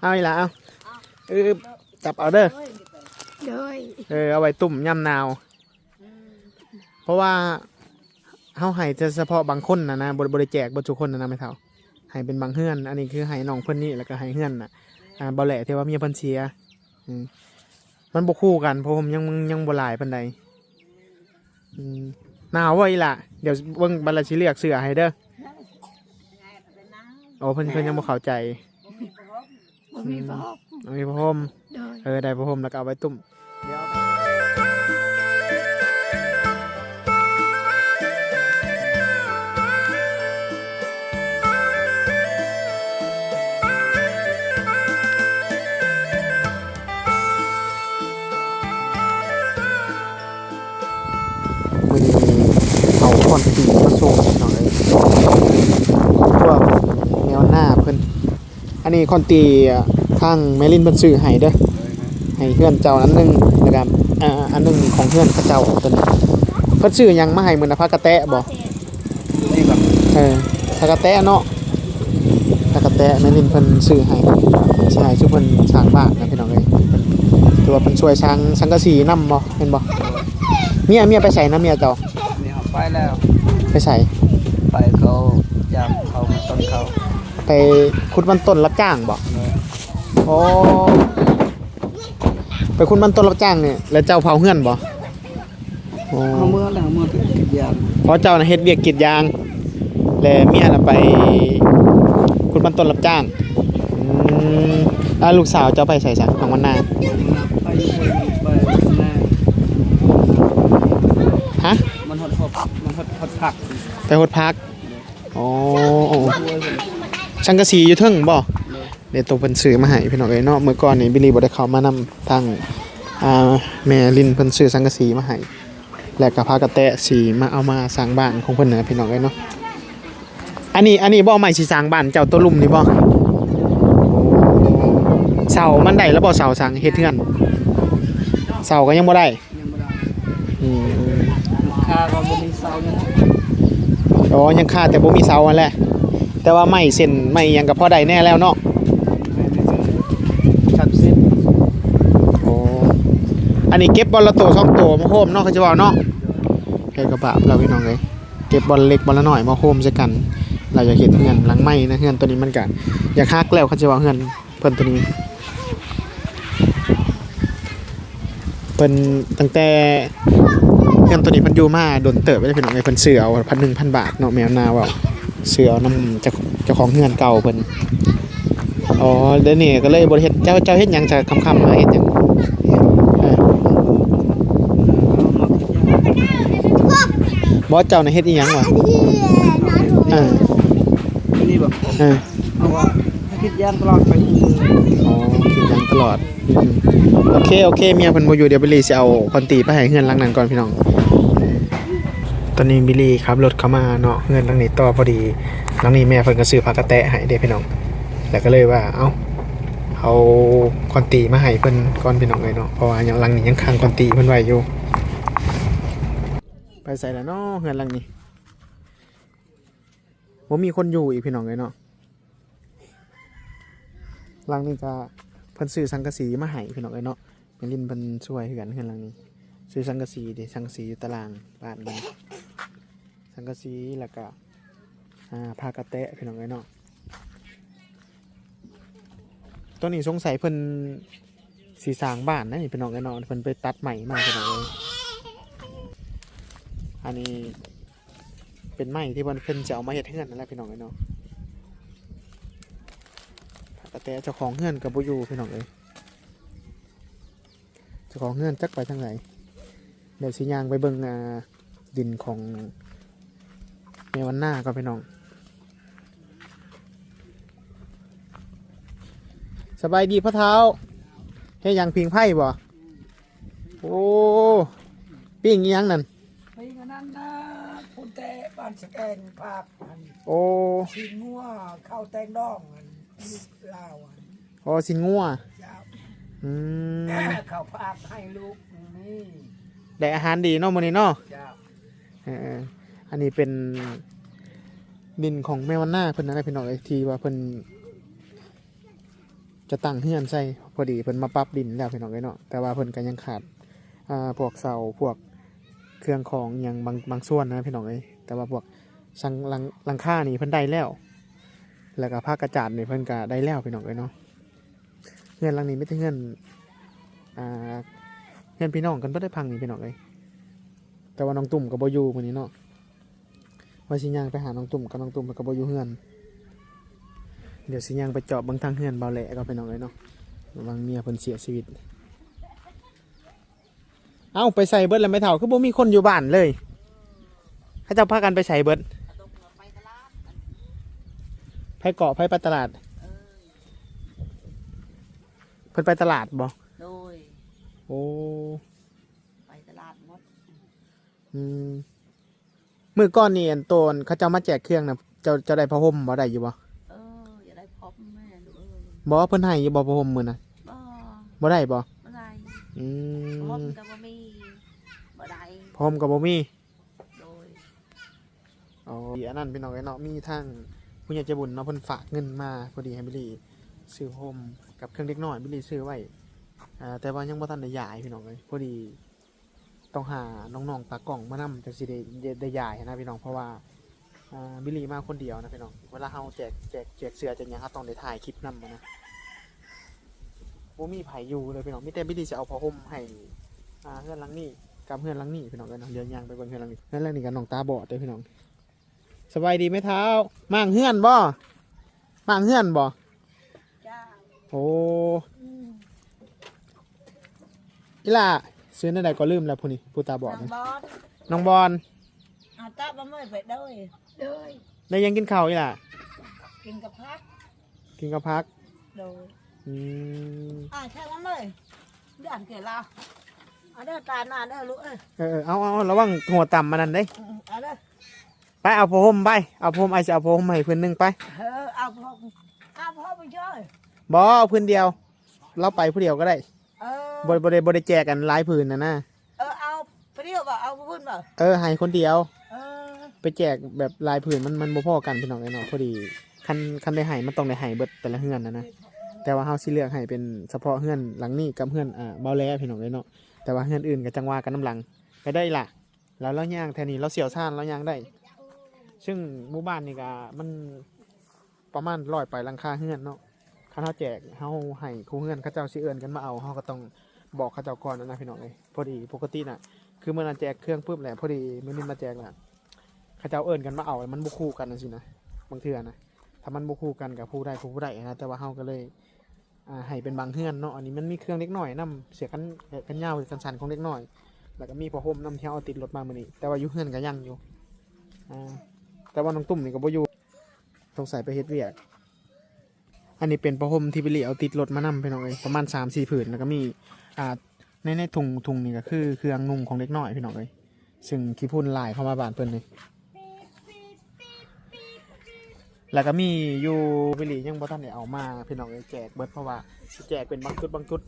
เอาอีหละเอาเออจับเอาเด้อเลยเออเอาไว้ตุ่มย่ำนาว เพราะว่าเฮาให้แต่เฉพาะบางคนนะนะบ่บ่ได้แจกบ่ทุกคนนะนะไม่เท่าให้เป็นบางเฮือน อันนี้คือให้น้องเพิ่นนี่แล้วก็ให้เฮือนน่ะอ่าบ่แหละที่ว่าเมียเพิ่นเสียอืมมันบ่คู่กันเพราะผมยังยังบ่หลายปานใดอืมหนาวเว้ยล่ะ เดี๋ยวเบิ่งบัดละสิเลือกเสื้อให้เด้อโอ้เพิ่นเพิ่นยังบ่เข้าใจบ่ มีฟอกเอามีผ้าห่มเลยเออได้ผ้าห่มแล้วก็เอาไว้ตุ่มเดี๋ยววันนี้เอาคอนตีมาส่งหน่อยพวกแนวหน้าเพิ่นอันนี้คอนตี ข้างแมลินเพิ่นซื้อให้เด้อให้เพื่อนเจ้าอันหนึงแล้วก็อ่าอันหนึงของเพื่อนเขาเจ้าตัวนี้เพิ่นซื้อหยังมาให้มื้อนะพักกะแตะบ่นี่แบบเออพักกะแตะเนาะพักกะแตะแมลินเพิ่นซื้อให้สิให้ทุกเพิ่นสร้างบ้านนะพี่น้องเอ้ยเพิ่นถือว่าเพิ่นช่วยสร้างสังกะสีนำบ่เห็นบ่เมียเมียไปใส่นะเมียเจ้านี่เอาไปแล้วไปใส่ไปเขาจำเขามาต้นเขาไปขุดมันต้นรับจ้างบ่เนอะ โอ้ไปขุดมันต้นรับจ้างเนี่ยแล้วเจ้าเผาเฮือนบ่โอ้เอาเมื่อแล้วเมื่อถึงกินยามเพราะเจ้าน่ะเฮ็ดเวียกกรีดยาง และเมียน่ะไปขุดมันต้นรับจ้างอืมแล้วลูกสาวเจ้าไปใส่ซะน้องวันนาไปอยู่ไปหน้าฮะ มันหดหดมันหดหดผักไปหดพัก โอ้โอ้ช่วยผมชังกะสีอยู่เทึ่งบ่ เดี๋ยวตัวเพิ่นซื้อมาให้พี่น้องเอ้ยเนาะเมื่อก่อนนี่บิลลี่บ่ได้เข้ามานำทางอ่าแม่ลินเพิ่นซื้อสังกะสีมาให้แล้วก็พากระแตะสีมาเอามาสร้างบ้านของเพิ่นนะพี่น้องเอ้ยเนาะอันนี้อันนี้บ่ใหม่สิสร้างบ้านเจ้าตัวลุ่มนี่บ่เสามันได้แล้วบ่เสาสร้างเฮ็ดเฮือนเสาก็ยังบ่ได้ยังไม่ได้อืมค่าก็ไม่มีเสาเนี่ยอ๋อยังขาดแต่บ่มีเสาอันแหละแต่ว่าไม้เส้นไม้หยังก็พอได้แน่แล้วเนาะ ชัดสิ้น โอ้ อันนี้เก็บบอลละโตสองโตมาโฮมเนาะเขาจะบอกเนาะแค่กระบะเราพี่น้องเลยเก็บบอลเล็กบอลละหน่อยมาโฮมใส่กัน เราจะเห็นเฮือนหลังไม้นะเฮือนตัวนี้มันกันอยากฮักแล้วเขาจะว่าเฮือนเพิ่นตัวนี้เพิ่นตั้งแต่เฮือนตัวนี้พิ่นยูมาโดนเติบไปเลยพี่น้องเลยเพิ่นซื้อเอาพันหนึ่งพันบาทเนาะแมวนาว่าซื้อเอาน้ำจ้าเจ้าของเฮือนเก่าเพิ่นอ๋อเดี๋ยวนี้ก็เลยบ่ได้เฮ็ดเจ้าเจ้าเฮ็ดยังจะคำๆมาเฮ็ดยัง บอสเจ้าในะเฮ็ดอีหยังวะเออนี่แบบเออเอาว่าถ้าคิดยามตลอดไปมืออ๋อคิดหยังตลอดอืมโอเคโอเคเมียเพิ่นบ่อยู่เดี๋ยวบิลลี่สิเอาคอนตีไปให้เฮือนหลังนั้นก่อนพี่น้อง ตอนนี้บิลลี่ขับรถเข้ามาเนาะเฮือนหลังนี้ต่อพอดีหลังนี้แม่เพิ่นก็ซื้อผักกระแตะให้เด้พี่น้อง แล้วก็เลยว่าเอ้าเอาคอนตีมาให้เพิ่นก่อนพี่น้องเลยเนาะเพราะว่ายังหลังนี้ยังค้างคอนตีเพิ่นไว้อยู่ ไปใส่แล้วเนาะเฮือนหลังนี้บ่มีคนอยู่อีกพี่น้องเลยเนาะหลังนี้ก็เพิ่นซื้อสังกะสีมาให้พี่น้องเอ้ยเนาะแม่ลินเพิ่นช่วยคือกันเฮือนหลังนี้ ซื้อสังกะสีเด้สังกะสีอยู่ตารางบ้านเพิ่นสังกะสีแล้วก็อ่าผ้ากระแตะพี่น้องเอ้ยเนาะตัวนี้สงสัยเพิ่นสีสางบ้านนะนี่พี่น้องเอ้ยเนาะเพิ่นไปตัดใหม่มาพี่น้องเอ้ย อันนี้เป็นไม้ที่เพิ่นเพิ่นจะเอามาเฮ็ดเฮือนนั่นแหละพี่น้องเอ้ยเนาะแต่เจ้าของเงื่อนกับบุยูพี่น้องเอ้ยเจ้าของเงื่อนจักไปทางไหนเดี๋ยวสิยางไปเบิ่งดินของเมวันหน้าก่อนพี่น้องสบายดีพ่อเท้าเฮ้ยังพิงไพ่บ่ โอ้ปิ้งยังนั้นนะพูดแต่บ้านสแกนภาคอันโอ้ชินงัวเข้าแตงดองอันลูกลาวอันโอ้สินงัวเจ้าอืมเข้าภาคให้ลูกนี่ได้อาหารดีเนาะมื้อนี้เนาะเจ้าเอออันนี้เป็นดินของแม่วันหน้าเพิ่นนะพี่น้องไอ้ยที่ว่าเพิ่นจะตั้งเฮือนใส่พอดีเพิ่นมาปรับดินแล้วพี่น้องเอ้ยเนาะแต่ว่าเพิ่นก็ยังขาดอ่าพวกเสาพวกเครื่องของอหย่างบางบางส่วนนะพี่น้องเอ้ย แต่ว่าพวกสังลังลังคานี่เพิ่นได้แล้ว แล้วก็ผ้ากระจาดนี่เพิ่นก็ได้แล้วพี่น้องเอ้ยเนาะเฮือนลังนี้ไม่ใช่เฮือนอ่าเฮือนพี่น้องกันบ่ได้พังนี่พี่น้องเอ้ยแต่ว่าน้องตุ่มก็บ่อยู่มื้อนี้เนาะว่าสิย่างไปหาน้องตุ่มกับน้องตุ่มก็บ่อยู่เฮือนเดี๋ยวสิย่างไปเจาะบิ่งทางเฮือนเบาแหละก็พี่น้องเอ้ยเนาะระวังเมียเพิ่นเสียชีวิต เอ้าไปใส่เบิดแล้วไม่เท่าคือบ่มีคนอยู่บ้านเลย เขาเจ้าพากันไปใส่เบิดไปเกาะไปไปตลาดเพิ่นไปตลาดบ่โดยโอ้ไปตลาดหมดอืมมื้อก่อนนี่อันโตนเขาเจ้ามาแจกเครื่องน่ะเจ้าเจ้าได้ผ้าห่มบ่ได้อยู่บ่เอออย่าได้พบแม่ลูกเอ้ยบ่ว่าเพิ่นให้อยู่บ่ผ้าห่มมื้อน่ะบ่บ่ได้บ่เมื่อไรอืพบมก็บ่มีบ่ได้ผ้าห่มก็บ่มีโดย อ๋ออันนั้นพี่น้องไอ้เนาะมีทางผู้ใหญ่ใจบุญเนาะเพิ่นฝากเงินมาพอดีให้บิลลี่ซื้อโฮมกับเครื่องเล็กน้อยบิลลี่ซื้อไว้อ่าแต่ว่ายังบ่ทันได้ย้ายพี่น้องเลยพอดีต้องหาน้องๆตากล้องมานำจังสิได้ได้ได้ย้ายนะพี่น้องเพราะว่าอ่าบิลลี่มาคนเดียวนะพี่น้องเวลาเฮาแจกแจกแจกเสื้อจังหยังเฮาต้องได้ถ่ายคลิปนำนะบ่มีไผอยู่เลยพี่น้องมีแต่บิลลี่จะเอาผ้าห่มให้อ่าเฮือนหลังนี้กับเฮือนหลังนี้พี่น้องกันเนาะเดี๋ยวยางไปเบิ่งเฮือนหลังนี้เฮือนหลังนี้กับน้องตาบอดเด้อพี่น้อง สบายดีไหมเท้าม่างเฮือนบ่ม่างเฮือนบ่จ้าโอ้อีหล่าซื้อนั่นใดก็ลืมแล้วผู้นี้ผู้ตาบอดนางนี่บอสน้องบอลเอาตาบ่ไม่ไปด้วยโดยได้ยังกินข้าวอีหล่ากินกับพักกินกับพักโดยอืมอ่าใช่บ่ไม่เดือนเกลาเอาเด้อตาหน้าเด้อลูกเอ้ยเออเออเอาเอาเอาระวังหัวต่ำมานั่นเด้อืมเอาเด้อ ไปเอาผ้าห่มไป เอาผ้าห่มไอจะเอาผ้าห่มให้เพื่อนหนึงไปเออเอาพอเอาพอไปช่วยบ่เอาพื้นเดียว เราไปผู้เดียวก็ได้เออบ่บ่ได้บ่ได้แจกกันหลายพื้นนะนะเออเอาไปเดียวบ่เอาพุ่นบ่เออให้คนเดียว เออไปแจกแบบหลายพื้นมันมันบ่พอกันพี่น้องไอ้เนาะพอดีคันคันได้ให้มันต้องได้ให้เบิดแต่ละเฮือนนะนะแต่ว่าเฮาสิเลือกให้เป็นเฉพาะเฮือนหลังนี้กับเฮือนอ่าเบาแลพี่น้องไอ้เนาะแต่ว่าเฮือนอื่นก็จังว่ากันน้ำหลังไปได้ล่ะ แล้วเราย่างแทนนี้เราเสี่ยวซ่านเราย่างได้ ซึ่งหมู่บ้านนี่ก็มันประมาณร้อยไปหลังคาเฮือนเนาะคันเฮาแจกเฮาให้ครูเฮือนเขาเจ้าสิเอิ้นกันมาเอาเฮาก็ต้องบอกเขาเจ้าก่อนนะพี่น้องเอ้ยพอดีปกติน่ะ คือเมื่อนั้นแจกเครื่องปุ๊บแหละพอดีมื้อนี้มาแจกล่ะเขาเจ้าเอิญกันมาเอามันบุคู่กันนะสินะบางเทื่อนะถ้ามันบุคู่กันกับผู้ใดผู้ผู้ใดนะแต่ว่าเฮาก็เลยอ่าให้เป็นบางเฮือนเนาะอันนี้มันมีเครื่องเล็กน้อยนํเสียกันกันยาวกันสันของเล็กน้อยแล้วก็มีผ้าห่มนํที่เฮาเอาติดรถมามื้อนี้แต่ว่าอยู่เฮือนก็ยังอยู่อ่า แต่ว่าน้องตุ่มนี่ก็บ่อยู่สงสัยไปเฮ็ดเวียก อันนี้เป็นผ้าห่มที่ไปเหลีเอาติดรถมานํพี่น้องเอ้ยประมาณ3-4ผืนแล้วก็มีอ่าในในถุงถุงนี่ก็คือเครื่องนุ่งของเล็กน้อยพี่น้องเอ้ยซึ่งขี้พุ่นลายเข้ามาบานเพิ่นเลยแล้วก็มีอยู่วิลลี่ยังบ่ทันได้เอามาพี่น้องเอ้ยแจกเบิดเพราะว่าแจกเป็นบางจุดบางจุด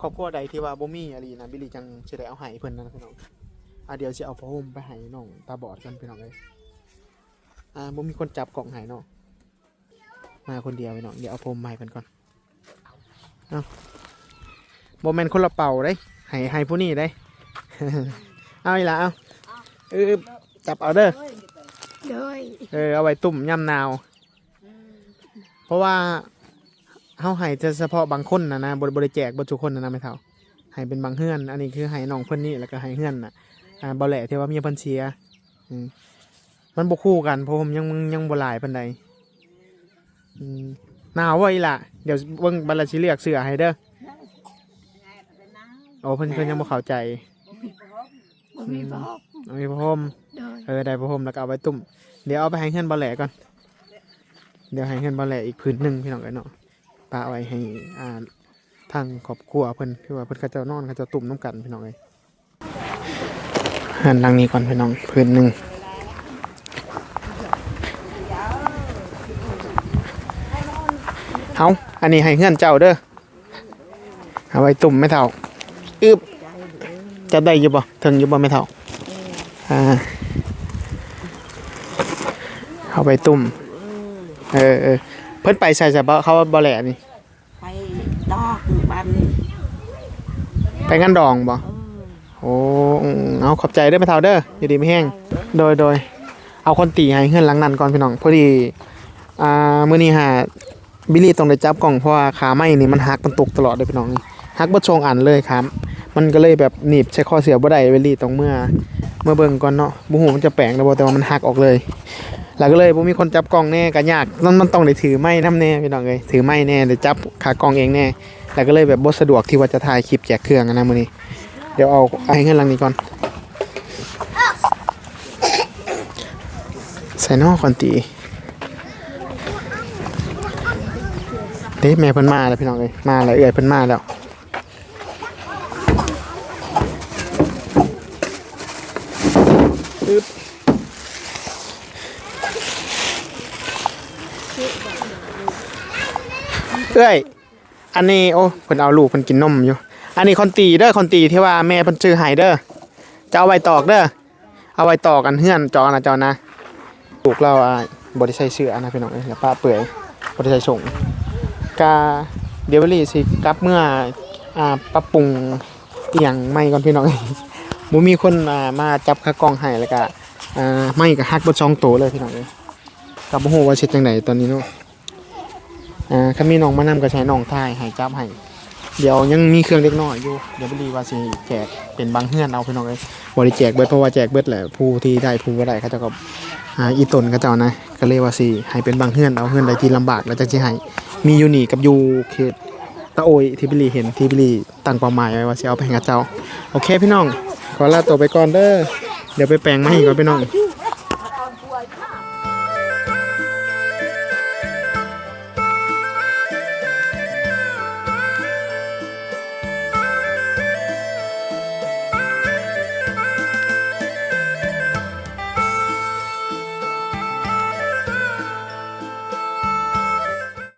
ครอบครัวใดที่ว่าบ่มีอะไรนะวิลลี่จังสิได้เอาให้เพิ่นนะพี่น้องอะเดี๋ยวสิเอาผ้าห่มไปให้น้องตาบอดกันพี่น้องเอ้ย อ่าบ่มีคนจับกล่องให้เนาะมาคนเดียวพี่น้องเดี๋ยวเอาผ้าห่มมาให้เพิ่นก่อนเอาบ่แม่นคนละเป่าเด้ให้ให้ผู้นี้เด้ เอาอีหล่ะเอาเออจับเอาเด้อโดยเออเอาไว้ตุ่มย่ำหนาวอืมเพราะว่าเฮาให้แต่เฉพาะบางคนนะนะบริบริแจกบทุกคนนะนะไม่เท่าให้เป็นบางเฮือน อันนี้คือให้น้องเพิ่นนี่แล้วก็ให้เฮือนน่ะอ่าบ่แหละที่ว่ามีเพิ่นเสียอืม มันบ่คู่กันเพราะผมยังยังบ่หลายปานใดอืมหนาวว่าอีหล่ะ เดี๋ยวเบิ่งบัดละสิเลือกเสื้อให้เด้อไงเป็นน้โอ้เพิ่นเพิ่นยังบ่เข้าใจำบ่มีพบบ่มีพร้อมเอามีผ้าห่มโดยเออได้ผ้าห่มแล้วก็เอาไว้ตุ่มเดี๋ยวเอาไปให้เฮือนบ่แหละก่อน เดี๋ยวให้เฮือนบ่แหละอีกผืนหนึงพี่น้องเอ้ยเนาะปาเอาไว้ให้อ่าทางครอบครัวเพิ่นคือว่าเพิ่นเขาเจ้านอนเขาเจ้าตุ่มน้ำกันพี่น้องเอ้ยหันหลังนี้ก่อนพี่น้องพื้นหนึ่ง เอาอันนี้ให้เฮือนเจ้าเด้อเอาไว้ตุ่มไม่เท่าอึบจะได้อยู่บ่ถึงอยู่บ่ไม่เท่าอ่าเอาไปตุ่มเออเออเพิ่นไปใส่ใส่บ่เขาว่าบ่แหล่นี่ไตอกบันไปงานดองบ่เออโอ้อืมเอาขอบใจเด้อไปเท่าเด้ออยู่ดีไม่แห้งโดยโดยเอาคนตีให้เฮือนหลังนั้นก่อนพี่น้องพอดีอ่ามื้อนี้หา บิลลี่ต้องได้จับกล่องเพราะว่าขาไม้นี่มันหักมันตกตลอดเลยพี่น้องนี่หักบ่ชงอันเลยครับ มันก็เลยแบบหนีบใช้ข้อเสียบ่ได้บิลลี่ต้องเมื่อ เมื่อเบิ่งก่อนเนาะบ่ฮู้มันจะแปลงแล้วบ่แต่ว่ามันหักออกเลยแล้วก็เลยบ่มีคนจับกล่องแน่ก็ยากมันมันต้องได้ถือไม้นํแน่พี่น้องเอ้ยถือไม้แน่ได้จับขากล่องเองแน่แล้วก็เลยแบบบ่สะดวกที่ว่าจะถ่ายคลิปแจกเครื่องอะนะมื้อนี้เดี๋ยวเอาไอ้เงินหลังนี้ก่อนใส่นอกก่อนตี เด้แม่เพิ่นมาแล้วพี่น้องเอ้ยมาแล้วเอื้อยเพิ่นมาแล้วปึ๊บเอ้ย อันนี้โอ้เพิ่นเอาลูกเพิ่นกินนมอยู่ อันนี้คอนตีเด้อคอนตีที่ว่าแม่เพิ่นชื่อไห้เด้อจะเอาไว้ตอกเด้อ เอาไว้ตอกกันเฮือนจอนะจอนะลูกเราอะบ่ได้ใช้เสื้อนะพี่น้องเอ้ยแล้วป้าเปื่อยบ่ได้ใช้ส่ง กาเดลิเวอรี่สิกลับเมื่ออ่าปรับปรุงอหย่างใหม่ก่อนพี่น้องเอ้ยมีคนมามาจับค่ากล้องให้แล้วก็อ่าไม่ก็ฮักบ่สองโตเลยพี่น้องเอ้ยก็บ่ฮู้ว่าสิจังไดตอนนี้เนาะอ่ามีน้องมานำก็ใช้น้องถ่ายให้จับให้เดี๋ยวยังมีเครื่องเล็กน้อยอยู่ เดี๋ยวบรีว่าสิแจกเป็นบางเฮือนเอาพี่น้องเลยบริแจกเบิดเพราะว่าแจกเบิดแหละผู้ที่ได้ผู้บ่ได้เขาเจะก็หาอีตนเขาเจ้านะก็เลยว่าสิให้เป็นบางเฮือนเอาเฮือนใดที่ลำบากแล้วจังสิให้ มียูนี่กับยูเขตตะโอยที่บรีเห็นที่บรีตั้งเป้าหมายไว้ว่าสิเอาไปให้เขาเจ้า โอเคพี่น้อง ขอลาตัวไปก่อนเด้อเดี๋ยวไปแปลงมาให้ก่อนพี่น้อง